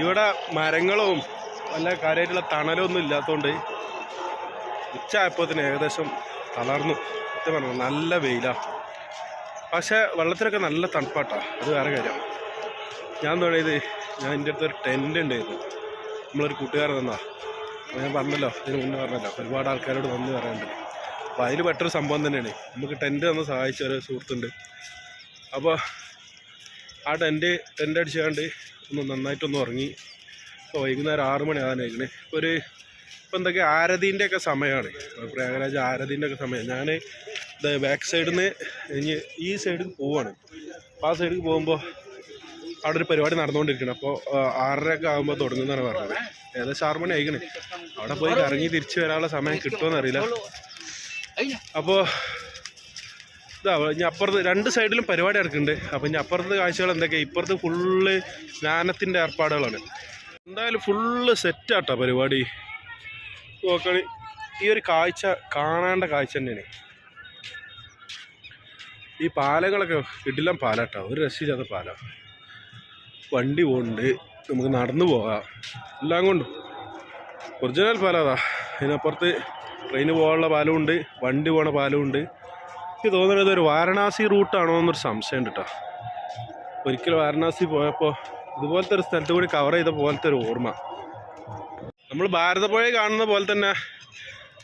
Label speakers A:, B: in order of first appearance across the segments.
A: ഇവിടെ മരങ്ങളും നല്ല കാര്യമായിട്ടുള്ള തണലൊന്നും ഇല്ലാത്തതുകൊണ്ട് ഉച്ചയായപ്പോത്തിന് ഏകദേശം തളർന്നു. സത്യം പറഞ്ഞു നല്ല വെയിലാണ് പക്ഷേ വെള്ളത്തിനൊക്കെ നല്ല തണുപ്പാട്ടാണ് അത് വേറെ കാര്യം. ഞാൻ തുടങ്ങിയത് ഞാൻ എന്റെ അടുത്തൊരു ടെന്റ് ഉണ്ടായിരുന്നു നമ്മളൊരു കൂട്ടുകാരൻ തന്നാ അപ്പോൾ ഞാൻ പറഞ്ഞല്ലോ ഇതിന് മുന്നേ പറഞ്ഞല്ലോ ഒരുപാട് ആൾക്കാരോട് വന്ന് പറയുന്നുണ്ട് അപ്പോൾ അതിൽ പെട്ടൊരു സംഭവം തന്നെയാണ്. നമുക്ക് ടെന്റ് തന്നെ സഹായിച്ച ഒരു സുഹൃത്തുണ്ട്. അപ്പോൾ ആ ടെന്റ് ടെന്റ് അടിച്ചാണ്ട് ഒന്ന് നന്നായിട്ടൊന്ന് ഉറങ്ങി. ഇപ്പോൾ വൈകുന്നേരം ആറ് മണി ഇപ്പോൾ ഒരു ഇപ്പോൾ എന്തൊക്കെ ആരതീന്റെ ഒക്കെ സമയമാണ് പ്രയാഗരാജ് ആരതീന്റെ ഒക്കെ സമയം. ഞാൻ ബാക്ക് സൈഡിൽ നിന്ന് ഇനി ഈ സൈഡിൽ പോവാണ്. അപ്പോൾ ആ സൈഡിൽ പോകുമ്പോൾ അവിടെ ഒരു പരിപാടി നടന്നുകൊണ്ടിരിക്കണം. അപ്പോൾ ആറരയൊക്കെ ആകുമ്പോൾ തുടങ്ങുന്നതാണ് പറഞ്ഞത്. ഏകദേശം ആറ് മണി ആയിക്കണേ. അവിടെ പോയി ഇറങ്ങി തിരിച്ചു വരാനുള്ള സമയം കിട്ടുമെന്ന് അറിയില്ല. അപ്പോൾ ഇതാ ഇനി അപ്പുറത്ത് രണ്ട് സൈഡിലും പരിപാടി നടക്കുന്നുണ്ട്. അപ്പോൾ ഇനി അപ്പുറത്തെ കാഴ്ചകൾ എന്തൊക്കെയാണ് ഇപ്പുറത്ത് ഫുള്ള് ജ്ഞാനത്തിന്റെ ഏർപ്പാടുകളാണ്. എന്തായാലും ഫുള്ള് സെറ്റാട്ടോ പരിപാടി. നോക്കണി ഈ ഒരു കാഴ്ച കാണേണ്ട കാഴ്ച തന്നെയാണ്. ഈ പാലങ്ങളൊക്കെ കിടിലം പാലാട്ടോ. ഒരു രക്ഷയില്ലാത്ത പാലം. വണ്ടി പോകുന്നുണ്ട് നമുക്ക് നടന്നു പോകാം. എല്ലാം കൊണ്ടും. ഒറിജിനൽ പാലാതാ അതാ. അതിനപ്പുറത്ത് ട്രെയിന് പോകാനുള്ള പാലമുണ്ട് വണ്ടി പോണ പാലമുണ്ട് എനിക്ക് തോന്നുന്നത് ഒരു വാരണാസി റൂട്ടാണോ എന്നൊരു സംശയമുണ്ട് കേട്ടോ. ഒരിക്കൽ വാരണാസി പോയപ്പോൾ ഇതുപോലത്തെ ഒരു സ്ഥലത്ത് കൂടി കവർ ചെയ്ത പോലത്തെ ഒരു ഓർമ്മ. നമ്മൾ ഭാരതപ്പുഴ കാണുന്ന പോലെ തന്നെ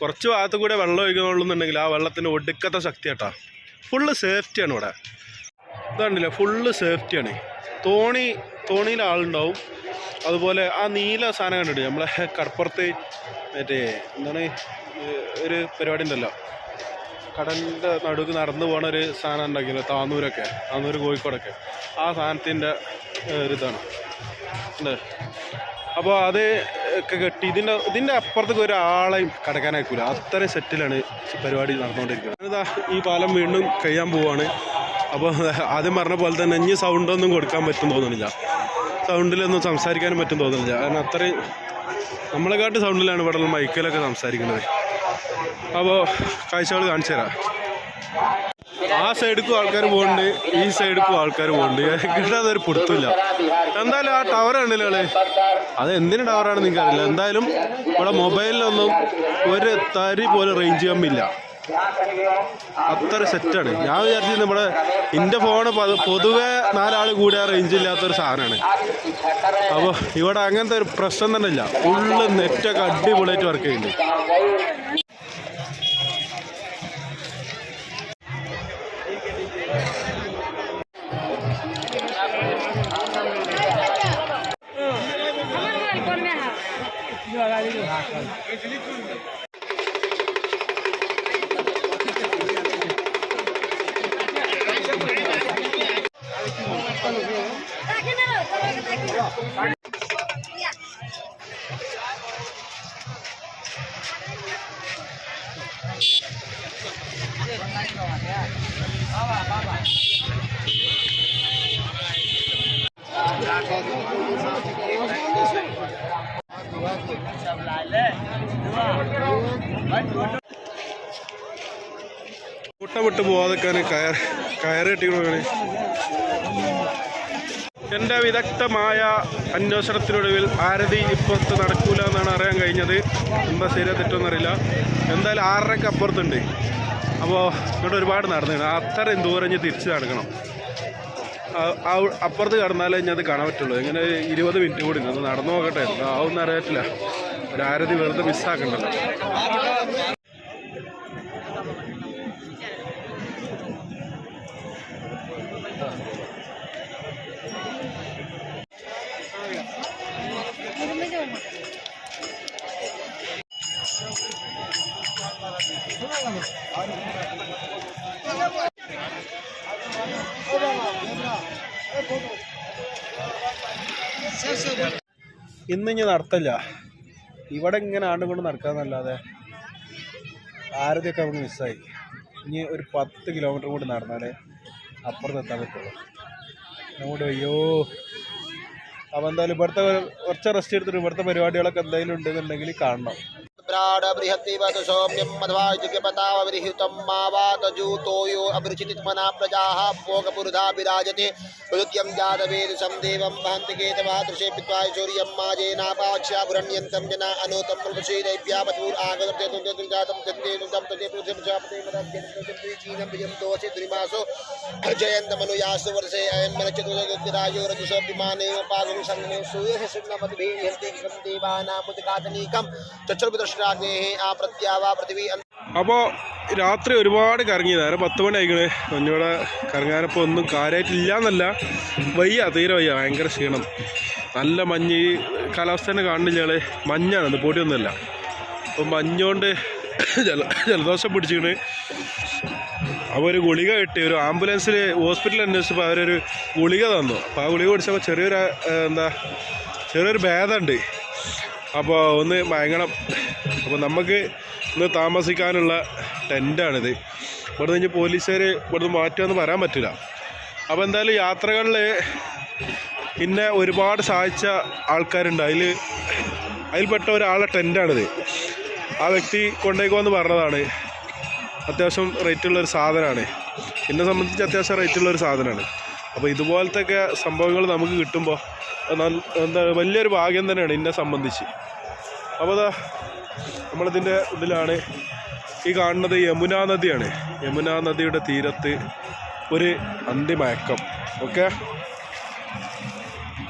A: കുറച്ച് ഭാഗത്ത് കൂടെ വെള്ളം ഒഴിക്കുന്നുള്ളൂന്നുണ്ടെങ്കിൽ ആ വെള്ളത്തിന് ഒടുക്കത്തെ ശക്തി കേട്ടോ. ഫുള്ള് സേഫ്റ്റിയാണ് ഇവിടെ. ഇതാണ്ടില്ല ഫുള്ള് സേഫ്റ്റിയാണ് തോണി തോണിയിൽ ആളുണ്ടാവും. അതുപോലെ ആ നീല സാധനം കണ്ടിട്ട് നമ്മളെ കടപ്പുറത്ത് മറ്റേ എന്താണ്? ഒരു പരിപാടി ഉണ്ടല്ലോ. കടലിന്റെ നടുക്ക് നടന്നു പോണ ഒരു സാധനം ഉണ്ടാക്കിയല്ലോ? താന്നൂരൊക്കെ. താന്നൂർ കോഴിക്കോടൊക്കെ. ആ സാധനത്തിന്റെ ഒരു ഇതാണ്. ഉണ്ട്. അപ്പോൾ അത് ഒക്കെ കെട്ടി ഇതിന്റെ ഇതിന്റെ അപ്പുറത്തേക്ക് ഒരാളെയും കടക്കാനായിക്കൂല അത്രയും സെറ്റിലാണ് പരിപാടി നടന്നുകൊണ്ടിരിക്കുന്നത് ഇതാ ഈ പാലം വീണ്ടും കഴിയാൻ പോവാണ്. അപ്പോൾ ആദ്യം പറഞ്ഞ പോലെ തന്നെ ഇനി സൗണ്ടൊന്നും കൊടുക്കാൻ പറ്റും തോന്നുന്നില്ല. സൗണ്ടിലൊന്നും സംസാരിക്കാനും പറ്റും തോന്നുന്നില്ല. കാരണം അത്രയും നമ്മളെക്കാട്ട് സൗണ്ടിലാണ് ഇവിടെ മൈക്കിലൊക്കെ സംസാരിക്കുന്നത്. അപ്പോൾ കാഴ്ചകൾ കാണിച്ചു തരാം. ആ സൈഡിക്കും ആൾക്കാർ പോകുന്നുണ്ട് ഈ സൈഡിക്കും ആൾക്കാർ പോകുന്നുണ്ട് കിട്ടാതെ ഒരു പിടുത്തില്ല എന്തായാലും ആ ടവർ കണ്ടില്ലേ അത് എന്തിന് ടവറാണ് നിങ്ങൾക്ക് അറിയില്ല എന്തായാലും ഇവിടെ മൊബൈലിലൊന്നും ഒരു തരി പോലെ റേഞ്ച് കമ്മില്ല അത്ര സെറ്റാണ്. ഞാൻ വിചാരിച്ചത് നമ്മുടെ എന്റെ ഫോണ് പൊതുവെ നാലാൾ കൂടിയ റേഞ്ച് ഇല്ലാത്തൊരു സാധനമാണ് അപ്പോൾ ഇവിടെ അങ്ങനത്തെ ഒരു പ്രശ്നം തന്നെ ഇല്ല. ഫുള്ള് നെറ്റൊക്കെ അടിപൊളിയായിട്ട് വർക്ക് ചെയ്യുന്നുണ്ട്. കൂട്ടം വിട്ട് പോവാതെക്കാൻ കയർ കയറ് കെട്ടിക്കണേ എന്റെ വിദഗ്ധമായ അന്വേഷണത്തിനൊടുവിൽ ആരതി ഇപ്പുറത്ത് നടക്കൂല എന്നാണ് അറിയാൻ കഴിഞ്ഞത്. എന്താ ശരിയാ തെറ്റൊന്നറിയില്ല എന്തായാലും ആറരയ്ക്ക് അപ്പുറത്തുണ്ട്. അപ്പോൾ ഇവിടെ ഒരുപാട് നടന്നു അത്രയും ദൂരം ഞാൻ തിരിച്ച് നടക്കണം. അപ്പുറത്ത് കടന്നാലേ ഞാൻ അത് കാണാൻ പറ്റുള്ളൂ. ഇങ്ങനെ ഇരുപത് മിനിറ്റ് കൂടി ഒന്ന് നടന്നു നോക്കട്ടെ. ആവുമെന്ന് അറിയത്തില്ല. ഒരു ആരതി വെറുതെ മിസ്സാക്കണ്ടല്ലോ ഇന്ന് ഇനി നടത്തില്ല ഇവിടെ ഇങ്ങനെ ആണ്ടും കൊണ്ട് നടക്കാന്നല്ലാതെ ആരതിയൊക്കെ നമുക്ക് മിസ്സായി ഇനി ഒരു പത്ത് കിലോമീറ്റർ കൂടി നടന്നാലേ അപ്പുറത്ത് എത്താൻ പറ്റുള്ളൂ. അങ്ങോട്ട് അയ്യോ. അപ്പോൾ എന്തായാലും ഇവിടുത്തെ കുറച്ച് റെസ്റ്റ് എടുത്തിട്ട് ഇവിടുത്തെ പരിപാടികളൊക്കെ എന്തെങ്കിലും ഉണ്ടെന്നുണ്ടെങ്കിൽ കാണണം.
B: प्राणबृहतीवत् सौम्यं मध्वायुजपतावबृहृतं मावातजूतो यो अभिरुचितिमना प्रजाः भोगपुरुधा विराजते हृद्यं जातवेदसं देवं वहन्ति केतवः दृशे पित्वाय सूर्यं माजेनापाक्ष्याभुरण्यन्तं जना अनूतं मृषीदैव्यापतूरागमतेजातं जयन्तमनुयासु वर्षे अयं मनचतुरायो അപ്പൊ ആ
A: അപ്പോൾ രാത്രി ഒരുപാട് കറങ്ങിയതായിരുന്നു പത്ത് മണി ആയിക്കണ്. ഒന്നിവിടെ കറങ്ങാനപ്പോ ഒന്നും കാര്യമായിട്ടില്ല എന്നല്ല വയ്യ തീരെ വയ്യ. ഭയങ്കര ക്ഷീണം. നല്ല മഞ്ഞ്. ഈ കാലാവസ്ഥ തന്നെ കാണുന്നില്ല മഞ്ഞാണ് പൊടിയൊന്നുമല്ല. അപ്പൊ മഞ്ഞോണ്ട് ജല ജലദോഷം പിടിച്ചിട്ട് അപ്പോൾ ഒരു ഗുളിക കിട്ടി. ഒരു ആംബുലൻസിൽ ഹോസ്പിറ്റലിൽ അന്വേഷിച്ചപ്പോൾ അവരൊരു ഗുളിക തന്നു. അപ്പോൾ ആ ഗുളിക കുടിച്ചപ്പോൾ ചെറിയൊരു എന്താ ചെറിയൊരു ഭേദമുണ്ട്. അപ്പോൾ ഒന്ന് മയങ്ങണം. അപ്പോൾ നമുക്ക് ഇന്ന് താമസിക്കാനുള്ള ടെന്റാണിത് ഇവിടെ നിന്ന് പോലീസുകാർ ഇവിടുന്ന് മാറ്റുമെന്ന് പറയാൻ പറ്റില്ല അപ്പോൾ എന്തായാലും യാത്രകളിൽ പിന്നെ ഒരുപാട് സഹായിച്ച ആൾക്കാരുണ്ട്. അതിൽ അതിൽപ്പെട്ട ഒരാളെ ടെന്റാണിത് ആ വ്യക്തി കൊണ്ടേക്കുമെന്ന് പറഞ്ഞതാണ്. അത്യാവശ്യം റേറ്റുള്ളൊരു സാധനമാണ് എന്നെ സംബന്ധിച്ച് അത്യാവശ്യം റേറ്റുള്ളൊരു സാധനമാണ് അപ്പോൾ ഇതുപോലത്തെയൊക്കെ സംഭവങ്ങൾ നമുക്ക് കിട്ടുമ്പോൾ എന്താ വലിയൊരു ഭാഗ്യം തന്നെയാണ് എന്നെ സംബന്ധിച്ച്. അപ്പോൾ അതാ നമ്മളിതിന്റെ ഇതിലാണ് ഈ കാണുന്നത് യമുന നദിയാണ്. യമുന നദിയുടെ തീരത്ത് ഒരു അന്തിമയക്കം. ഓക്കെ?